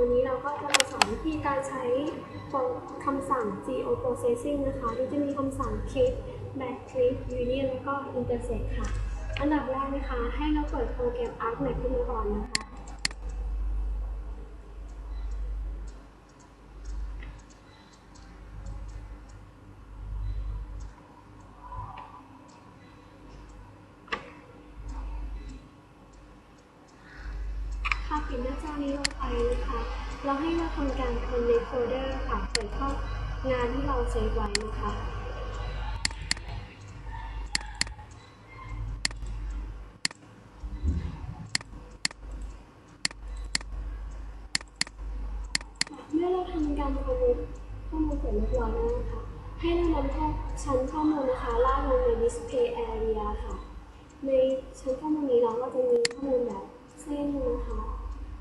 วันนี้เราก็จะมาสอนวิธีการใช้คำสั่ง geo processing นะคะที่จะมีคำสั่ง Clip, Back Clip, union แล้วก็ intersect ค่ะ อันดับแรกนะคะ ให้เราเปิดโปรแกรม ArcMap ขึ้นมาก่อนนะ คะค่ะปิดหน้านี้ลงไปนะคะ เราให้เราทำการ connect folder ค่ะเปิดเข้างานที่เราเซฟไว้นะคะเมื่อเราทำการคอมมิตข้อมูลเสร็จเรียบร้อยแล้วนะคะ ให้เรานำข้อชั้นข้อมูลนะคะลากลงใน display area ค่ะ ในชั้นข้อมูลนี้เราก็จะมีข้อมูลแบบเส้นนะคะ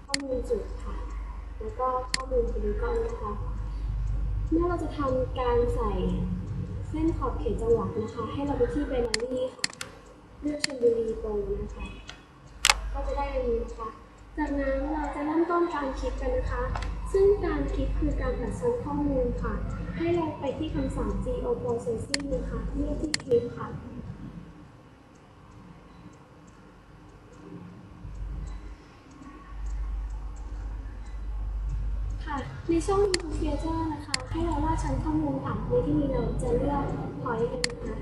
ข้อ มูลจุดค่ะ แล้วก็ข้อมูลโพลีกอนนะคะ เมื่อเราจะทำการใส่เส้นขอบเขตจังหวัดนะคะ ให้เราไปที่ binary ค่ะเลือกชลบุรีตรนะคะ ก็จะได้อันนี้นะคะ จากนั้นเราจะเริ่มต้นการคิดกันนะคะ ซึ่งการคิดคือการจัดชั้นข้อมูลค่ะ ให้เราไปที่คำสั่ง geo processing นะคะเลือกที่คลิปค่ะ ค่ะ ในช่อง Input Feature นะคะ ให้เราลากชั้นข้อมูลค่ะในที่นี้เราจะเลือก Point กันนะคะ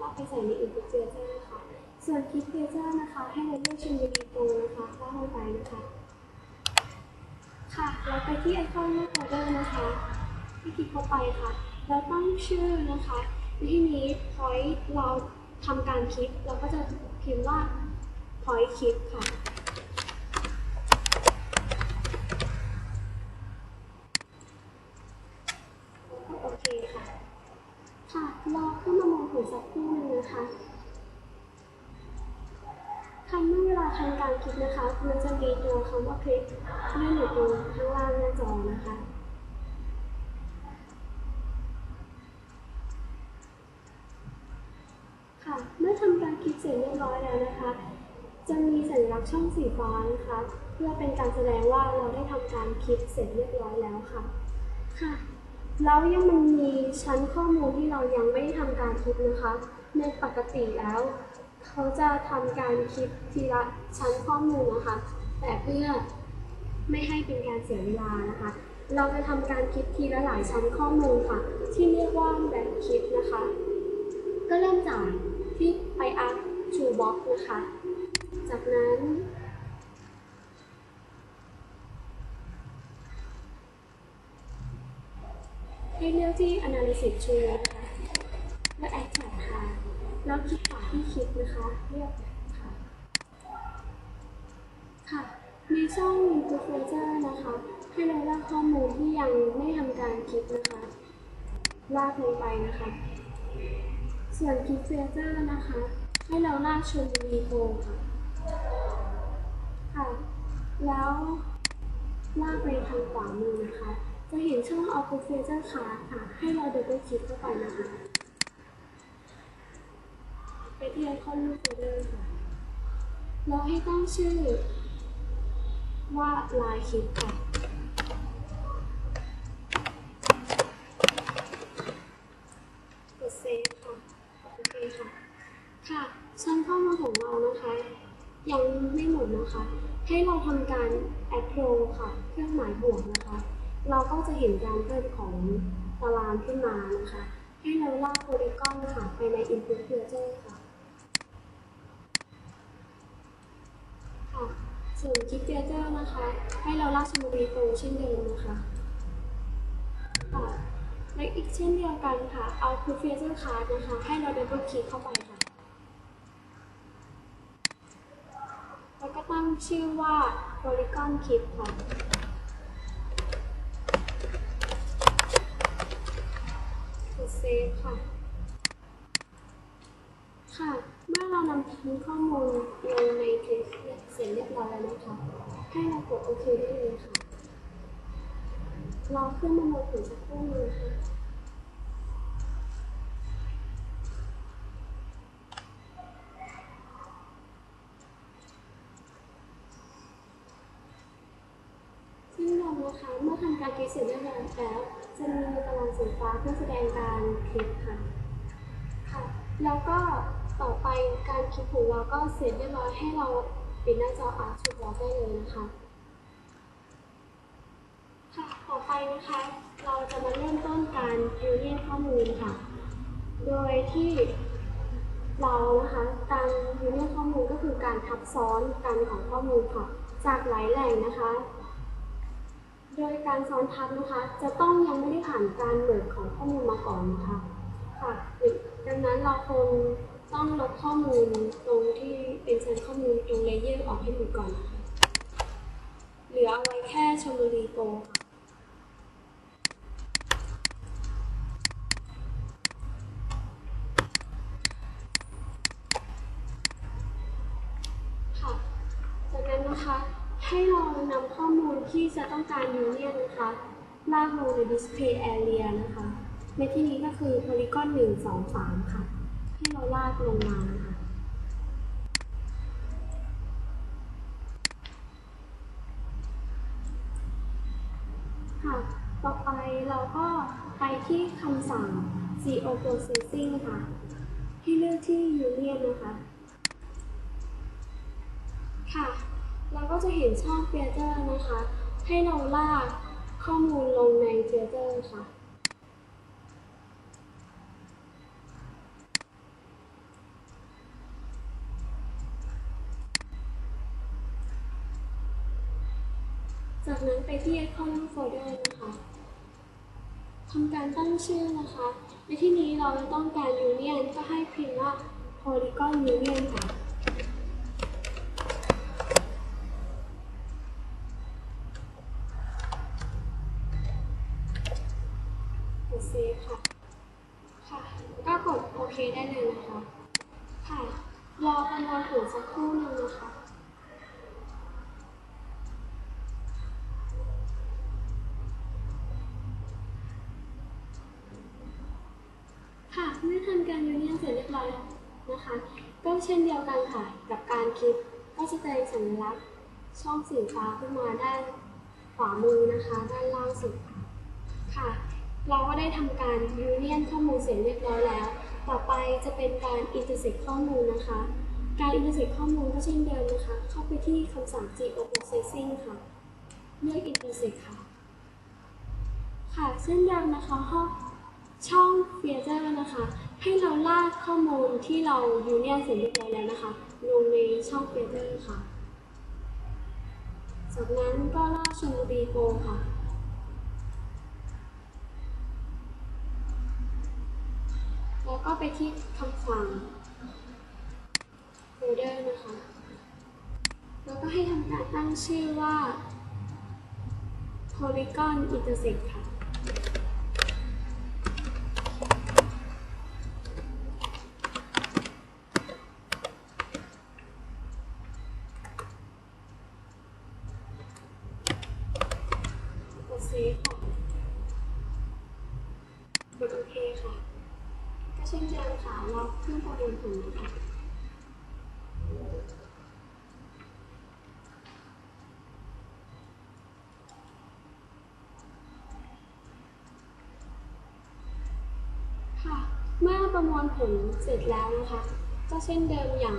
ลากไปใส่ใน Input Feature ค่ะส่วน Click Feature นะคะ ให้เราเลือกชลบุรีตรงนะคะลากลงไปนะคะ ค่ะเราไปที่ไอคอนเลือก Folder นะคะให้คลิกเข้าไปค่ะ แล้วตั้งชื่อนะคะในที่นี้ Point เราทำการคลิกเราก็จะพิมพ์ว่า Point คลิกค่ะ โอเคค่ะ ค่ะ รอขึ้นมามอง ถึงสักครู่นึงนะคะคำเมื่อเวลาทำการคลิกนะคะ มันจะมีตัวคำว่าคลิกยื่นอยู่ตรงข้างล่างหน้าจอนะคะค่ะเมื่อทำการคลิกเสร็จเรียบร้อยแล้วนะคะ จะมีสัญลักษณ์ช่องสีฟ้านะคะ เพื่อเป็นการแสดงว่าเราได้ทำการคลิกเสร็จเรียบร้อยแล้วค่ะค่ะ แล้วยังมันมีชั้นข้อมูลที่เรายังไม่ได้ทำการคิดนะคะ ในปกติแล้ว เขาจะทำการคิดทีละชั้นข้อมูลนะคะ แต่เพื่อไม่ให้เป็นการเสียเวลานะคะ เราจะทำการคิดทีละหลายชั้นข้อมูลค่ะ ที่เรียกว่าแบบคิดนะคะ ก็เริ่มจากที่ไปอัพชูบ็อกนะคะ จากนั้น ให้เลือกที่ analysis tool นะคะและ extract ค่ะ แล้วคลิกขวาที่คลิกนะคะ เลือกค่ะ ค่ะ ในช่อง input filter นะคะ ให้เราลากข้อมูลที่ยังไม่ทำการคลิกนะคะ ลากลงไปนะคะ ส่วน click filter นะคะ ให้เราลากชนบุรีโกค่ะ ค่ะ แล้วลากไปทางขวามือนะคะ จะเห็นช่อง output filter card ค่ะ ให้เราดับเบิลคลิกเข้าไปนะคะ ไปที่ไอคอนลูกโฟลเดอร์ค่ะ เราให้ตั้งชื่อ ว่าลายคลิปค่ะกดเซฟค่ะโอเคค่ะ ค่ะชั้นข้อมูลของเรานะคะ ยังไม่หมดนะคะ ให้เราทำการ add row ค่ะ เครื่องหมายบวกนะคะ เราก็จะเห็นการเพิ่มของตารางขึ้นมานะคะ ให้เราลากโพลีกอนค่ะไปใน input filter ค่ะค่ะส่วน click filter นะคะ ให้เราลากชมรีโตเช่นเดิมนะคะค่ะและอีกเช่นเดียวกันค่ะ เอา output filter card นะคะ ให้เรา double click เข้าไปค่ะ แล้วก็ตั้งชื่อว่า polygon kit ค่ะ กดเซฟค่ะ ค่ะ เมื่อเรานำทิ้งข้อมูลลงในคลิปเสร็จเรียบร้อยแล้ว นะคะ ให้เรากดโอเคได้เลยค่ะ รอเครื่องมาโมถึงสักครู่นึงค่ะนะคะ เมื่อทำการคลิกเสร็จเรียบร้อยแล้วจะมีตารางสีฟ้าเพื่อแสดงการคลิกค่ะค่ะ แล้วก็ต่อไปการคลิกของเราก็เสร็จเรียบร้อยให้เรา ปิดหน้าจออาร์ชูบอได้เลยนะคะค่ะต่อไปนะคะ เราจะมาเริ่มต้นการยูเนียนข้อมูลค่ะ โดยที่เรานะคะการยูเนียนข้อมูลก็คือการทับซ้อนกันของข้อมูลค่ะ จากหลายแหล่งนะคะโดยการซ้อนทับนะคะ จะต้องยังไม่ได้ผ่านการเบิดของข้อมูลมาก่อนนะคะค่ะดังนั้นเราคง ต้องลบข้อมูลตรงที่เป็นชั้นข้อมูลตรงเลเยอร์ออกให้หมดก่อนนะคะ เหลือเอาไว้แค่ชมบุรีโปรค่ะค่ะ จากนั้นนะคะให้เรานำข้อมูลที่จะต้องการยูเนียนนะคะ ลากลงใน display area นะคะ ในที่นี้ก็คือ polygon 1 2 3 ค่ะ ให้เราลากลงมานะคะค่ะ ต่อไปเราก็ไปที่คำสั่ง CO processing ค่ะ ให้เลือกที่ union นะคะ ค่ะ เราก็จะเห็นช่อง Theater นะคะ ให้เราลากข้อมูลลงใน Theater ค่ะ จากนั้นไปที่ Icon Folder นะคะทำการตั้งชื่อนะคะในที่นี้เราจะต้องการ Union ก็ให้พิมพ์ว่า Polygon Union ค่ะ กดเซฟค่ะ ค่ะ ก็กดโอเคได้เลยนะคะ ค่ะ รอประมวลผลสักครู่หนึงนะคะ ค่ะ เมื่อทำการยูเนียนเสร็จเรียบร้อยแล้วนะคะ ก็เช่นเดียวกันค่ะ กับการคลิกก็จะแสดงสัญลักษณ์ช่องสีฟ้าขึ้นมาด้านขวามือนะคะ ด้านล่างสุดค่ะ เราก็ได้ทำการยูเนียนข้อมูลเสร็จเรียบร้อยแล้ว ต่อไปจะเป็นการอินเตอร์เซ็กข้อมูลนะคะ การอินเตอร์เซ็กข้อมูลก็เช่นเดิมนะคะ เข้าไปที่คำสั่ง geo processing ค่ะเลือกอินเตอร์เซ็กค่ะ ค่ะเช่นเดิมนะคะห้องช่อง Filter น ให้เราลากข้อมูลที่เรายูเนียนเสร็จเรียบร้อยแล้วนะคะ ลงในช่อง Filter ค่ะ จากนั้นก็ลากชมบุรีโกค่ะ แล้วก็ไปที่คำสั่ง folder นะคะ แล้วก็ให้ทำการตั้งชื่อว่า polygon intersect ค่ะ โอเคค่ะ ก็เช่นเดิมค่ะเราเพิ่มประมวลผลนะคะค่ะเมื่อประมวลผลเสร็จแล้วนะคะ ก็เช่นเดิมอย่าง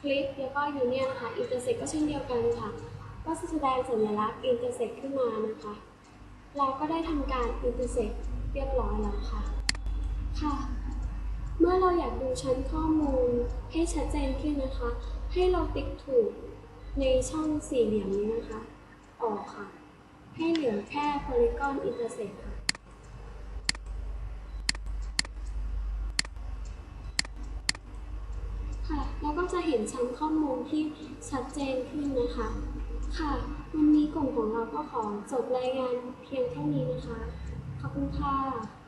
คลิกแล้วก็ยูเนียนะคะอินเตอร์เซ็กก็เช่นเดียวกันค่ะ ก็จะแสดงสัญลักษณ์อินเตอร์เซ็กขึ้นมานะคะ เราก็ได้ทำการอินเตอร์เซ็กเรียบร้อยแล้วค่ะ ค่ะ เมื่อเราอยากดูชั้นข้อมูลให้ชัดเจนขึ้นนะคะ ให้เราติ๊กถูกในช่องสี่เหลี่ยมนี้นะคะ ออกค่ะ ให้เหลือแค่ polygon intersect ค่ะค่ะ แล้วก็จะเห็นชั้นข้อมูลที่ชัดเจนขึ้นนะคะ ค่ะ วันนี้กลุ่มของเราก็ขอจบรายงานเพียงเท่านี้นะคะ ขอบคุณค่ะ